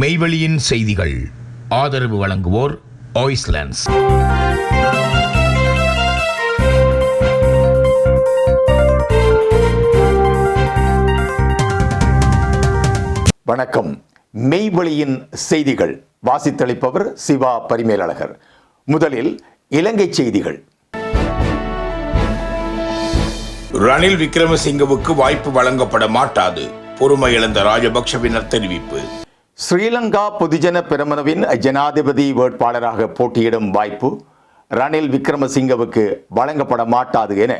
மெய்வெளியின் செய்திகள். ஆதரவு வழங்குவோர் ஆய்ஸ்லாண்ட்ஸ் வணக்கம். மெய்வெளியின் செய்திகள். வாசித்தளிப்பவர் சிவா பரிமேலழகர். முதலில் இலங்கை செய்திகள். ரணில் விக்ரமசிங்கவுக்கு வாய்ப்பு வழங்கப்பட மாட்டாது. பொறுமை இழந்த ராஜபக்ஷவினர் தெரிவிப்பு. ஸ்ரீலங்கா பொதுஜன பெருமனவின் ஜனாதிபதி வேட்பாளராக போட்டியிடும் வாய்ப்பு ரணில் விக்ரமசிங்கவுக்கு வழங்கப்பட மாட்டாது என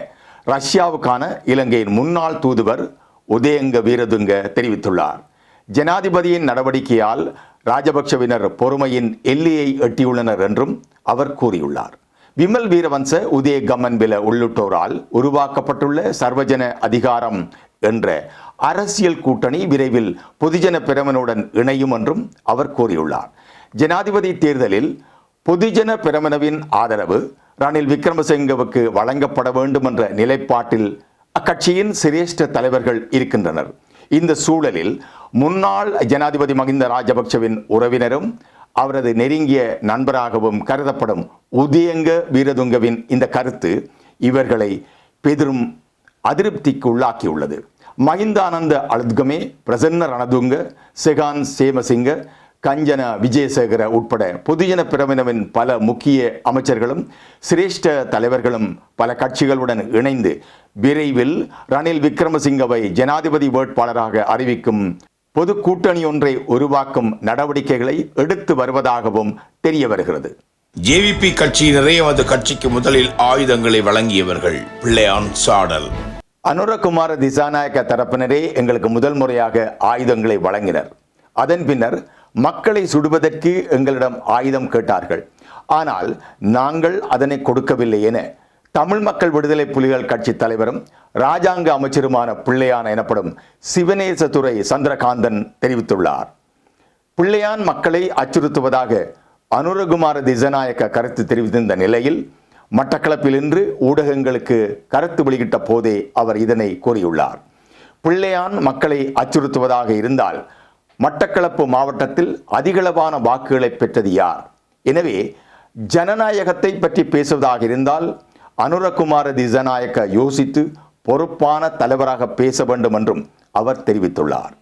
ரஷ்யாவுக்கான இலங்கையின் முன்னாள் தூதுவர் உதயங்க வீரதுங்க தெரிவித்துள்ளார். ஜனாதிபதியின் நடவடிக்கையால் ராஜபக்ஷவினர் பொறுமையின் எல்லையை எட்டியுள்ளனர் என்றும் அவர் கூறியுள்ளார். விமல் வீரவன்ச உதய வில உள்ளிட்டோரால் உருவாக்கப்பட்டுள்ள சர்வஜன அதிகாரம் என்ற அரசியல் கூட்டணி விரைவில் பொதுஜன பிரமனுடன் இணையும் என்றும் அவர் கூறியுள்ளார். ஜனாதிபதி தேர்தலில் பொதுஜன பிரமனவின் ஆதரவு ரணில் விக்ரமசிங்கவுக்கு வழங்கப்பட வேண்டும் என்ற நிலைப்பாட்டில் அக்கட்சியின் சிரேஷ்ட தலைவர்கள் இருக்கின்றனர். இந்த சூழலில் முன்னாள் ஜனாதிபதி மகிந்த ராஜபக்சவின் உறவினரும் அவரது நெருங்கிய நண்பராகவும் கருதப்படும் உதயங்க வீரதுங்கவின் இந்த கருத்து இவர்களை பெரும் அதிருப்திக்கு உள்ளாக்கியுள்ளது மகிந்தானந்த அழுத்கமே பிரசன்ன ரணதுங்க செகான் சேமசிங்க கஞ்சன விஜயசேகர உட்பட பொதுஜன பிரமினவின் பல முக்கிய அமைச்சர்களும் சிரேஷ்ட தலைவர்களும் பல கட்சிகளுடன் இணைந்து விரைவில் ரணில் விக்ரமசிங்கவை ஜனாதிபதி வேட்பாளராக அறிவிக்கும் பொது கூட்டணி ஒன்றை உருவாக்கும் நடவடிக்கைகளை எடுத்து வருவதாகவும் தெரிய வருகிறது. ஜேவிபி கட்சியினரே அது கட்சிக்கு முதலில் ஆயுதங்களை வழங்கியவர்கள் பிள்ளையான் சாடல். அனுரகுமார திசாநாயக்க தரப்பினரே எங்களுக்கு முதல் முறையாக ஆயுதங்களை வழங்கினர். அதன் பின்னர் மக்களை சுடுவதற்கு எங்களிடம் ஆயுதம் கேட்டார்கள். ஆனால் நாங்கள் அதனை கொடுக்கவில்லை என தமிழ் மக்கள் விடுதலை புலிகள் கட்சி தலைவரும் ராஜாங்க அமைச்சருமான பிள்ளையான் எனப்படும் சிவநேசதுரை சந்திரகாந்தன் தெரிவித்துள்ளார். பிள்ளையான் மக்களை அச்சுறுத்துவதாக அனுரகுமார திசநாயக்க கருத்து தெரிவித்திருந்த நிலையில் மட்டக்களப்பில் இன்று ஊடகங்களுக்கு கருத்து வெளியிட்ட போதே அவர் இதனை கூறியுள்ளார். பிள்ளையான் மக்களை அச்சுறுத்துவதாக இருந்தால் மட்டக்களப்பு மாவட்டத்தில் அதிகளவான வாக்குகளை பெற்றது யார்? எனவே ஜனநாயகத்தை பற்றி பேசுவதாக இருந்தால் அனுரகுமார திசநாயக்க யோசித்து பொறுப்பான தலைவராக பேச வேண்டும் என்றும் அவர் தெரிவித்துள்ளார்.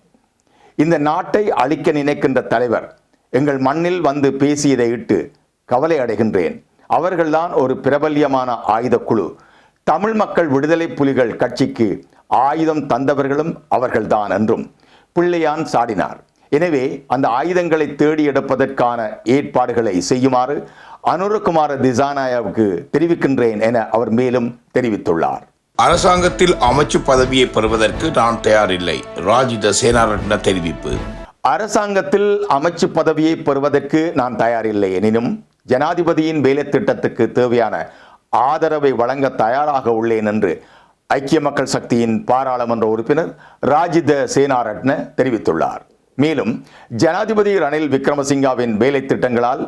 இந்த நாட்டை அழிக்க நினைக்கின்ற தலைவர் எங்கள் மண்ணில் வந்து பேசியதை இட்டு கவலை அடைகின்றேன். அவர்கள்தான் ஒரு பிரபல்யமான ஆயுத குழு தமிழ் மக்கள் விடுதலை புலிகள் கட்சிக்கு ஆயுதம் தந்தவர்களும் அவர்கள்தான் என்றும் பிள்ளையான் சாடினார். எனவே அந்த ஆயுதங்களை தேடி எடுப்பதற்கான ஏற்பாடுகளை செய்யுமாறு அனுரகுமார திசானாயாவுக்கு தெரிவிக்கின்றேன் என அவர் மேலும் தெரிவித்துள்ளார். அரசாங்கத்தில் அமைச்சு பதவியை பெறுவதற்கு நான் தயாரில்லை. ராஜித சேனாரட்ன தெரிவிப்பு. அரசாங்கத்தில் அமைச்சு பதவியை பெறுவதற்கு நான் தயாரில்லை எனினும் ஜனாதிபதியின் வேலை திட்டத்துக்கு தேவையான ஆதரவை வழங்க தயாராக உள்ளேன் என்று ஐக்கிய மக்கள் சக்தியின் பாராளுமன்ற உறுப்பினர் ராஜித சேனாரட்ன தெரிவித்துள்ளார். மேலும் ஜனாதிபதி ரணில் விக்ரமசிங்காவின் வேலை திட்டங்களால்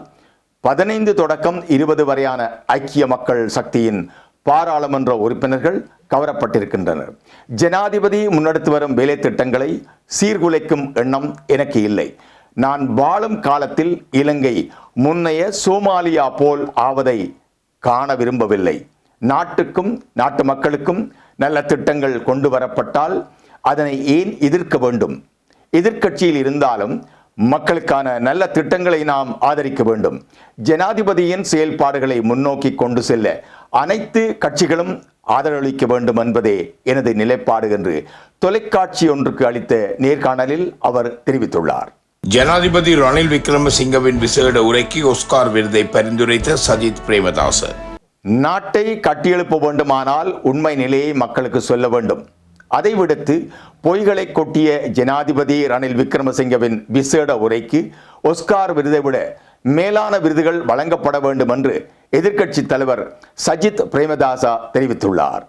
பதினைந்து தொடக்கம் இருபது வரையான ஐக்கிய மக்கள் சக்தியின் பாராளுமன்ற உறுப்பினர்கள் கவரப்பட்டிருக்கின்றனர். ஜனாதிபதி முன்னெடுத்து வரும் வேலை திட்டங்களை சீர்குலைக்கும் எண்ணம் எனக்கு இல்லை. நான் வாழும் காலத்தில் இலங்கை முன்னைய சோமாலியா போல் ஆவதை காண விரும்பவில்லை. நாட்டுக்கும் நாட்டு மக்களுக்கும் நல்ல திட்டங்கள் கொண்டு வரப்பட்டால் அதனை ஏன் எதிர்க்க வேண்டும்? எதிர்க்கட்சியில் இருந்தாலும் மக்களுக்கான நல்ல திட்டங்களை நாம் ஆதரிக்க வேண்டும். ஜனாதிபதியின் செயல்பாடுகளை முன்னோக்கி கொண்டு செல்ல அனைத்து கட்சிகளும் ஆதரவளிக்க வேண்டும் என்பதே எனது நிலைப்பாடு என்று தொலைக்காட்சி ஒன்றுக்கு அளித்த நேர்காணலில் அவர் தெரிவித்துள்ளார். ஜனாதிபதி ரணில் விக்ரமசிங்கவின் விசேட உரைக்கு ஒஸ்கார் விருதை பரிந்துரைத்த சஜித் பிரேமதாச நாட்டை கட்டியெழுப்ப வேண்டுமானால் உண்மை நிலையை மக்களுக்கு சொல்ல வேண்டும். அதை விடுத்து பொய்களை கொட்டிய ஜனாதிபதி ரணில் விக்ரமசிங்கவின் விசேட உரைக்கு ஒஸ்கார் விருதை விட மேலான விருதுகள் வழங்கப்பட வேண்டும் என்று எதிர்க்கட்சி தலைவர் சஜித் பிரேமதாசா தெரிவித்துள்ளார்.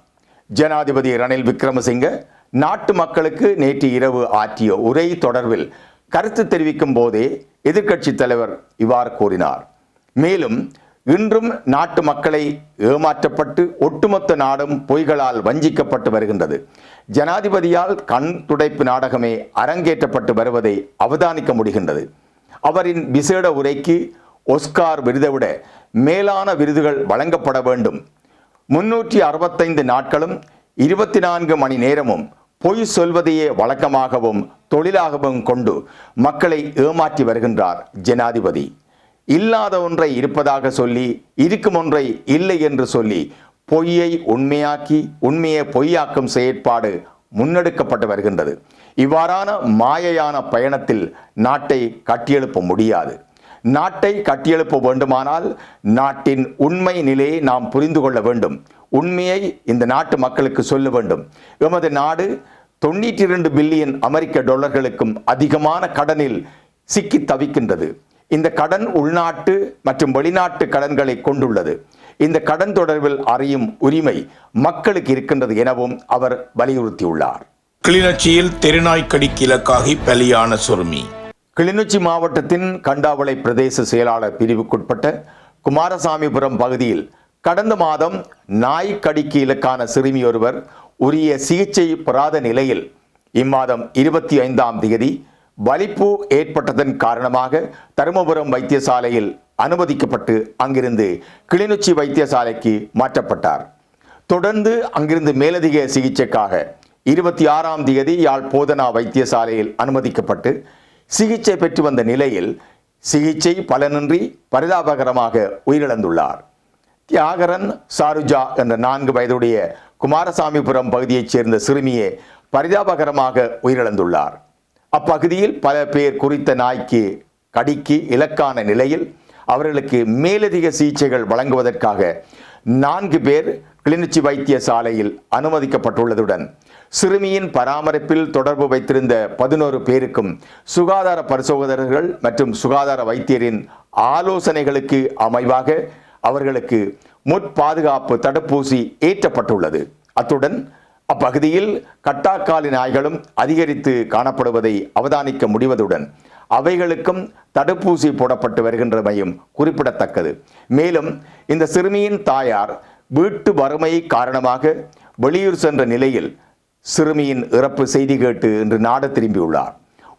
ஜனாதிபதி ரணில் விக்ரமசிங்க நாட்டு மக்களுக்கு நேற்று இரவு ஆற்றிய உரை தொடர்பில் கருத்து தெரிவிக்கும் போதே எதிர்க்கட்சி தலைவர் இவ்வாறு கூறினார். மேலும் இன்றும் நாட்டு மக்களை ஏமாற்றப்பட்டு ஒட்டுமொத்த நாடும் பொய்களால் வஞ்சிக்கப்பட்டு வருகின்றது. ஜனாதிபதியால் கண் துடைப்பு நாடகமே அரங்கேற்றப்பட்டு வருவதை அவதானிக்க முடிகின்றது. அவரின் விசேட உரைக்கு ஒஸ்கார் விருதை விட மேலான விருதுகள் வழங்கப்பட வேண்டும். முன்னூற்றி அறுபத்தைந்து நாட்களும் இருபத்தி நான்கு மணி நேரமும் பொய் சொல்வதையே வழக்கமாகவும் தொழிலாகவும் கொண்டு மக்களை ஏமாற்றி வருகின்றார் ஜனாதிபதி. இல்லாத ஒன்றை இருப்பதாக சொல்லி இருக்கும் ஒன்றை இல்லை என்று சொல்லி பொய்யை உண்மையாக்கி உண்மையை பொய்யாக்கும் செயற்பாடு முன்னெடுக்கப்பட்டு வருகின்றது. இவ்வாறான மாயையான பயணத்தில் நாட்டை கட்டியெழுப்ப முடியாது. நாட்டை கட்டியெழுப்ப வேண்டுமானால் நாட்டின் உண்மை நிலையை நாம் புரிந்து கொள்ள வேண்டும். உண்மையை இந்த நாட்டு மக்களுக்கு சொல்ல வேண்டும். எமது நாடு தொண்ணூற்றி இரண்டு பில்லியன் அமெரிக்க டாலர்களுக்கும் அதிகமான கடனில் சிக்கி தவிக்கின்றது. இந்த கடன் உள்நாட்டு மற்றும் வெளிநாட்டு கடன்களை கொண்டுள்ளது. இந்த கடன் தொடர்பில் அறியும் உரிமை மக்களுக்கு இருக்கின்றது எனவும் அவர் வலியுறுத்தியுள்ளார். கிளிநொச்சியில் தெருநாய்க்கடிக்கு இலக்காகி பலியான சுருமி. கிளிநொச்சி மாவட்டத்தின் கண்டாவளை பிரதேச செயலாளர் பிரிவுக்குட்பட்ட குமாரசாமிபுரம் பகுதியில் கடந்த மாதம் நாய் கடிக்கு இலக்கான சிறுமி ஒருவர் உரிய சிகிச்சை பெறாத நிலையில் இம்மாதம் இருபத்தி ஐந்தாம் தேதி வலிப்பு ஏற்பட்டதன் காரணமாக தருமபுரம் வைத்தியசாலையில் அனுமதிக்கப்பட்டு அங்கிருந்து கிளிநொச்சி வைத்தியசாலைக்கு மாற்றப்பட்டார். தொடர்ந்து அங்கிருந்து மேலதிக சிகிச்சைக்காக இருபத்தி ஆறாம் தேதி யாழ் போதனா வைத்தியசாலையில் அனுமதிக்கப்பட்டு சிகிச்சை பெற்று வந்த நிலையில் சிகிச்சை பலனின்றி பரிதாபகரமாக உயிரிழந்துள்ளார். தியாகரன் சாருஜா என்ற நான்கு வயதுடைய குமாரசாமிபுரம் பகுதியைச் சேர்ந்த சிறுமியே பரிதாபகரமாக உயிரிழந்துள்ளார். அப்பகுதியில் பல பேர் குறித்த நாய்க்கு கடிக்கு இலக்கான நிலையில் அவர்களுக்கு மேலதிக சிகிச்சைகள் வழங்குவதற்காக நான்கு பேர் கிளிநொச்சி வைத்தியசாலையில் அனுமதிக்கப்பட்டுள்ளதுடன் சிறுமியின் பராமரிப்பில் தொடர்பு வைத்திருந்த பதினோரு பேருக்கும் சுகாதார பரிசோதகர்கள் மற்றும் சுகாதார வைத்தியரின் ஆலோசனைகளுக்கு அமைவாக அவர்களுக்கு முற்பாதுகாப்பு தடுப்பூசி ஏற்றப்பட்டுள்ளது. அத்துடன் அப்பகுதியில் கட்டாக்காலி நாய்களும் அதிகரித்து காணப்படுவதை அவதானிக்க முடிவதுடன் அவைகளுக்கும் தடுப்பூசி போடப்பட்டு வருகின்றமையும் குறிப்பிடத்தக்கது. மேலும் இந்த சிறுமியின் தாயார் வீட்டு வறுமை காரணமாக வெளியூர் சென்ற நிலையில் சிறுமியின் இறப்பு செய்தி கேட்டு இன்று நாடு திரும்பியுள்ளார்.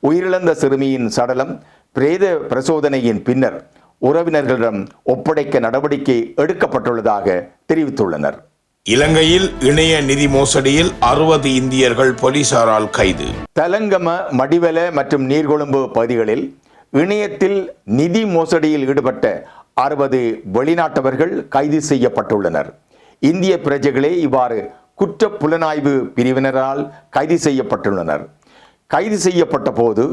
உயிரிழந்த சிறுமியின் சடலம் பிரேத பரிசோதனையின் பின்னர் உறவினர்களிடம் ஒப்படைக்க நடவடிக்கை எடுக்கப்பட்டுள்ளதாக தெரிவித்துள்ளனர். இலங்கையில் இணைய நிதி மோசடியில் அறுபது இந்தியர்கள் போலீசாரால் கைது. தலங்கம மடிவல மற்றும் நீர்கொழும்பு பகுதிகளில் இணையத்தில் நிதி மோசடியில் ஈடுபட்ட அறுபது வெளிநாட்டவர்கள் கைது செய்யப்பட்டுள்ளனர். இந்திய பிரஜைகளே இவ்வாறு குற்ற புலனாய்வு பிரிவினரால் கைது செய்யப்பட்டுள்ளனர். கைது செய்யப்பட்ட போது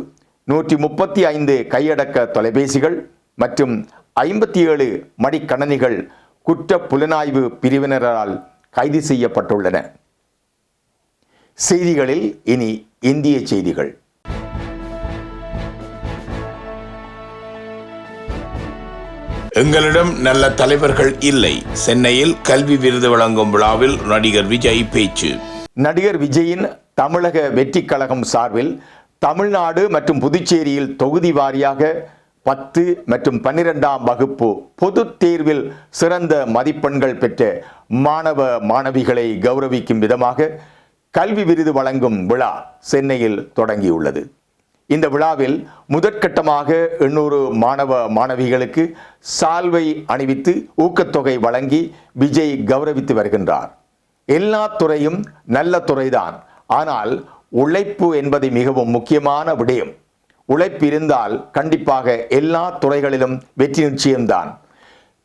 நூற்றி முப்பத்தி ஐந்து கையடக்க தொலைபேசிகள் மற்றும் ஐம்பத்தி ஏழு மடிக்கணனிகள் குற்ற புலனாய்வு பிரிவினரால் கைது செய்யப்பட்டுள்ளன. செய்திகளில் இனி இந்திய செய்திகள். எங்களிடம் நல்ல தலைவர்கள் இல்லை. சென்னையில் கல்வி விருது வழங்கும் விழாவில் நடிகர் விஜய் பேச்சு. நடிகர் விஜயின் தமிழக வெற்றி கழகம் சார்பில் தமிழ்நாடு மற்றும் புதுச்சேரியில் தொகுதி வாரியாக பத்து மற்றும் பன்னிரெண்டாம் வகுப்பு பொது தேர்வில் சிறந்த மதிப்பெண்கள் பெற்ற மாணவ மாணவிகளை கௌரவிக்கும் விதமாக கல்வி விருது வழங்கும் விழா சென்னையில் தொடங்கியுள்ளது. இந்த விழாவில் முதற்கட்டமாக எண்ணூறு மாணவ மாணவிகளுக்கு சால்வை அணிவித்து ஊக்கத்தொகை வழங்கி விஜய் கௌரவித்து வருகின்றார். எல்லா துறையும் நல்ல துறைதான். ஆனால் உழைப்பு என்பது மிகவும் முக்கியமான விடயம். உழைப்பு இருந்தால் கண்டிப்பாக எல்லா துறைகளிலும் வெற்றி நிச்சயம்தான்.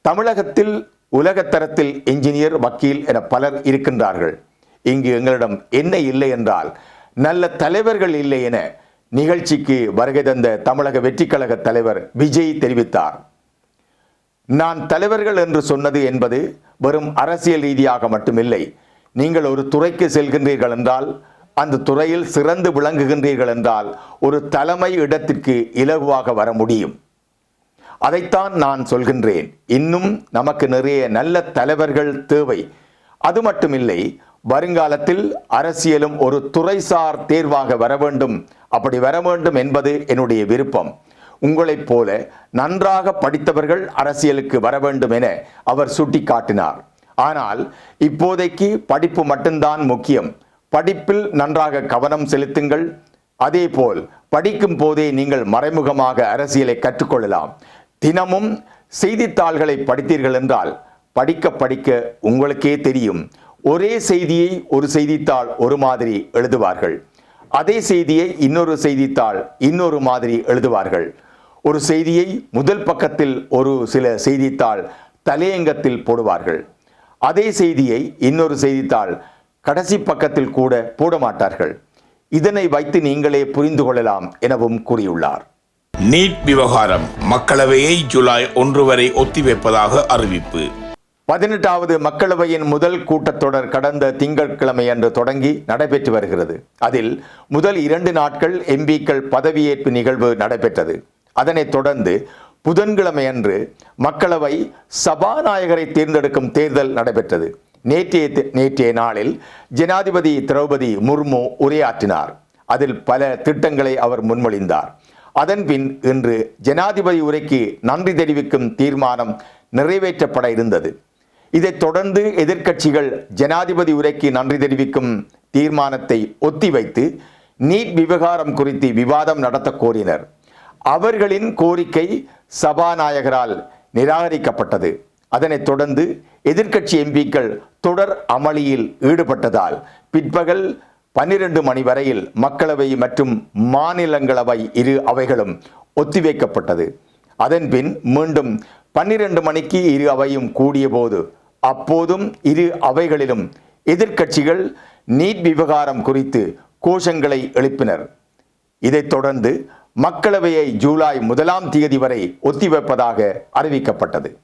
தமிழகத்தில் உலகத்தரத்தில் என்ஜினியர் வக்கீல் என பலர் இருக்கின்றார்கள். இங்கு எங்களிடம் என்ன இல்லை என்றால் நல்ல தலைவர்கள் இல்லை என நிகழ்ச்சிக்கு வருகை தந்த தமிழக வெற்றிக்கழக தலைவர் விஜய் தெரிவித்தார். நான் தலைவர்கள் என்று சொன்னது என்பது வெறும் அரசியல் ரீதியாக மட்டுமில்லை. நீங்கள் ஒரு துறைக்கு செல்கின்றீர்கள் என்றால் அந்த துறையில் சிறந்து விளங்குகின்றீர்கள் என்றால் ஒரு தலைமை இடத்திற்கு இலகுவாக வர முடியும். அதைத்தான் நான் சொல்கின்றேன். இன்னும் நமக்கு நிறைய நல்ல தலைவர்கள் தேவை. அது மட்டுமில்லை வருங்காலத்தில் அரசியலும் ஒரு துறைசார் தேர்வாக வர வேண்டும். அப்படி வர வேண்டும் என்பது என்னுடைய விருப்பம். உங்களைப் போல நன்றாக படித்தவர்கள் அரசியலுக்கு வர வேண்டும் என அவர் சுட்டிக்காட்டினார். ஆனால் இப்போதைக்கு படிப்பு மட்டும்தான் முக்கியம். படிப்பில் நன்றாக கவனம் செலுத்துங்கள். அதேபோல் படிக்கும் போதே நீங்கள் மறைமுகமாக அரசியலை கற்றுக்கொள்ளலாம். தினமும் செய்தித்தாள்களை படித்தீர்கள் என்றால் படிக்க படிக்க உங்களுக்கே தெரியும். ஒரே செய்தியை ஒரு செய்தித்தாள் ஒரு மாதிரி எழுதுவார்கள். அதே செய்தியை இன்னொரு செய்தித்தாள் இன்னொரு மாதிரி எழுதுவார்கள். ஒரு செய்தியை முதல் பக்கத்தில் ஒரு சில செய்தித்தாள் தலையங்கத்தில் போடுவார்கள். அதே செய்தியை இன்னொரு செய்தித்தாள் கடைசி பக்கத்தில் கூட போட மாட்டார்கள் இதனை வைத்து நீங்களே புரிந்து கொள்ளலாம் எனவும் கூறியுள்ளார். நீட் விவகாரம் மக்களவையை ஜூலை ஒன்று வரை ஒத்திவைப்பதாக அறிவிப்பு. பதினெட்டாவது மக்களவையின் முதல் கூட்டத்தொடர் கடந்த திங்கட்கிழமை அன்று தொடங்கி நடைபெற்று வருகிறது. அதில் முதல் இரண்டு நாட்கள் எம்பிக்கள் பதவியேற்பு நிகழ்வு நடைபெற்றது. அதனைத் தொடர்ந்து புதன்கிழமை அன்று மக்களவை சபாநாயகரை தேர்ந்தெடுக்கும் தேர்தல் நடைபெற்றது. நேற்றைய நேற்றைய நாளில் ஜனாதிபதி திரௌபதி முர்மு உரையாற்றினார். அதில் பல திட்டங்களை அவர் முன்மொழிந்தார். அதன்பின் இன்று ஜனாதிபதி உரைக்கு நன்றி தெரிவிக்கும் தீர்மானம் நிறைவேற்றப்பட இருந்தது. இதைத் தொடர்ந்து எதிர்க்கட்சிகள் ஜனாதிபதி உரைக்கு நன்றி தெரிவிக்கும் தீர்மானத்தை ஒத்திவைத்து நீட் விவகாரம் குறித்து விவாதம் நடத்த கோரினர். அவர்களின் கோரிக்கை சபாநாயகரால் நிராகரிக்கப்பட்டது. அதனைத் தொடர்ந்து எதிர்க்கட்சி எம்பிக்கள் தொடர் அமளியில் ஈடுபட்டதால் பிற்பகல் பன்னிரண்டு மணி வரையில் மக்களவை மற்றும் மாநிலங்களவை இரு அவைகளும் ஒத்திவைக்கப்பட்டது. அதன்பின் மீண்டும் பன்னிரண்டு மணிக்கு இரு அவையும் கூடியபோது அப்போதும் இரு அவைகளிலும் எதிர்க்கட்சிகள் நீட் விவகாரம் குறித்து கோஷங்களை எழுப்பினர். இதைத் தொடர்ந்து மக்களவையை ஜூலை முதலாம் தேதி வரை ஒத்திவைப்பதாக அறிவிக்கப்பட்டது.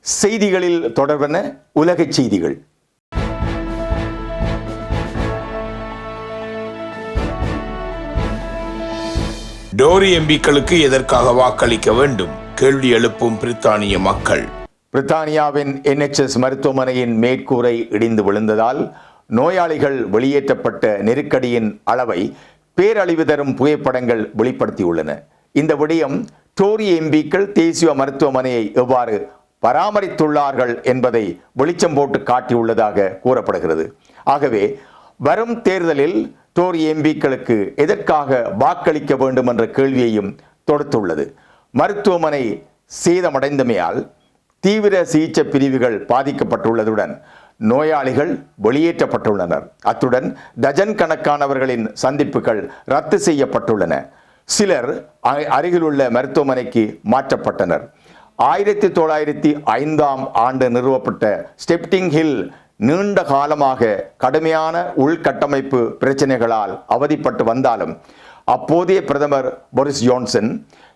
செய்திகளில் தொடர்பென உலகச் செய்திகள். டோரி எம்பிக்களுக்கு எதற்காக வாக்களிக்க வேண்டும்? கேள்வி எழுப்பும் பிரித்தானிய மக்கள். பிரித்தானியாவின் என்ஹெச்எஸ் மருத்துவமனையின் மேற்கூரை இடிந்து விழுந்ததால் நோயாளிகள் வெளியேற்றப்பட்ட நெருக்கடியின் அளவை பேரழிவு தரும் புகைப்படங்கள் வெளிப்படுத்தியுள்ளன. இந்த விடயம் டோரி எம்பிக்கள் தேசிய மருத்துவமனையை எவ்வாறு பராமரித்துள்ளார்கள் என்பதை வெளிச்சம் போட்டு காட்டியுள்ளதாக கூறப்படுகிறது. ஆகவே வரும் தேர்தலில் டோரி எம்பிக்களுக்கு எதற்காக வாக்களிக்க வேண்டும் என்ற கேள்வியையும் தொடுத்துள்ளது. மருத்துவமனை சேதமடைந்தமையால் தீவிர சிகிச்சை பிரிவுகள் பாதிக்கப்பட்டுள்ளதுடன் நோயாளிகள் வெளியேற்றப்பட்டுள்ளனர். அத்துடன் டஜன் கணக்கானவர்களின் சந்திப்புகள் ரத்து செய்யப்பட்டுள்ளன. சிலர் அருகிலுள்ள மருத்துவமனைக்கு மாற்றப்பட்டனர். ஆயிரத்தி தொள்ளாயிரத்தி ஐந்தாம் ஆண்டு நிறுவப்பட்ட ஸ்டெப்டிங் ஹில் நீண்ட காலமாக கடுமையான உள்கட்டமைப்பு பிரச்சனைகளால் அவதிப்பட்டு வந்தாலும் அப்போதைய பிரதமர் போரிஸ் ஜோன்சன்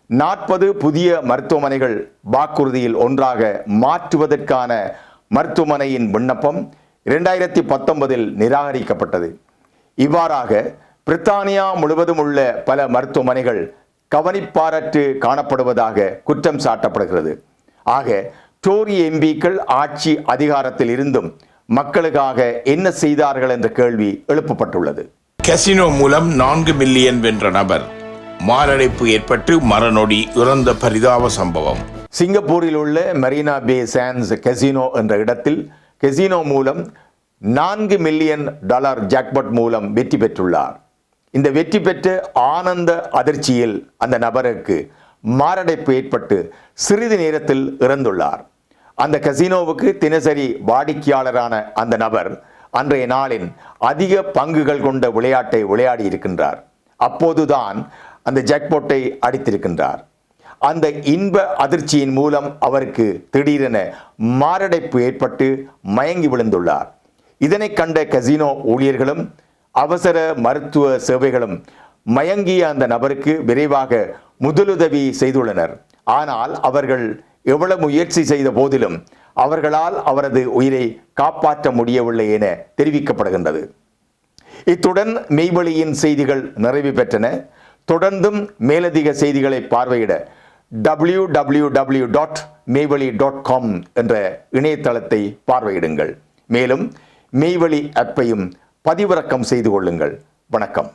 நாற்பது புதிய மருத்துவமனைகள் வாக்குறுதியில் ஒன்றாக மாற்றுவதற்கான மருத்துவமனையின் விண்ணப்பம் இரண்டாயிரத்தி பத்தொன்பதில் நிராகரிக்கப்பட்டது. இவ்வாறாக பிரித்தானியா முழுவதும் உள்ள பல மருத்துவமனைகள் கவனிப்பாரற்று காணப்படுவதாக குற்றம் சாட்டப்படுகிறது. ஆக டோரி எம்பிக்கள் ஆட்சி அதிகாரத்தில் இருந்தும் மக்களுக்காக என்ன செய்தார்கள் என்ற கேள்வி எழுப்பப்பட்டுள்ளது. கசினோ மூலம் நான்கு மில்லியன் வென்ற நபர் மாரடைப்பு ஏற்பட்டு மரநொடி இறந்த பரிதாப சம்பவம். சிங்கப்பூரில் உள்ள மெரினா பே சான்ஸ் கெசினோ என்ற இடத்தில் கெசினோ மூலம் நான்கு மில்லியன் டாலர் ஜாக்பட் மூலம் வெற்றி பெற்றுள்ளார். இந்த வெற்றி பெற்ற ஆனந்த அதிர்ச்சியில் அந்த நபருக்கு மாரடைப்பு ஏற்பட்டு சிறிது நேரத்தில் இறந்துள்ளார். அந்த கசினோவுக்கு தினசரி வாடிக்கையாளரான அந்த நபர் அன்றைய நாளின் அதிக பங்குகள் கொண்ட விளையாட்டை விளையாடி இருக்கின்றார். அப்போதுதான் அந்த ஜாக்போட்டை அடித்திருக்கின்றார். அந்த இன்ப அதிர்ச்சியின் மூலம் அவருக்கு திடீரென மாரடைப்பு ஏற்பட்டு மயங்கி விழுந்துள்ளார். இதனை கண்ட கசினோ ஊழியர்களும் அவசர மருத்துவ சேவைகளும் மயங்கிய அந்த நபருக்கு விரைவாக முதலுதவி செய்துள்ளனர். ஆனால் அவர்கள் எவ்வளவு முயற்சி செய்த போதிலும் அவர்களால் அவரது உயிரை காப்பாற்ற முடியவில்லை என தெரிவிக்கப்படுகின்றது. இத்துடன் மெய்வழியின் செய்திகள் நிறைவு பெற்றன. தொடர்ந்தும் மேலதிக செய்திகளை பார்வையிட W W W dot Meivazhi dot com என்ற இணையதளத்தை பார்வையிடுங்கள். மேலும் மெய்வழி ஆப்பையும் பதிவிறக்கம் செய்து கொள்ளுங்கள். வணக்கம்.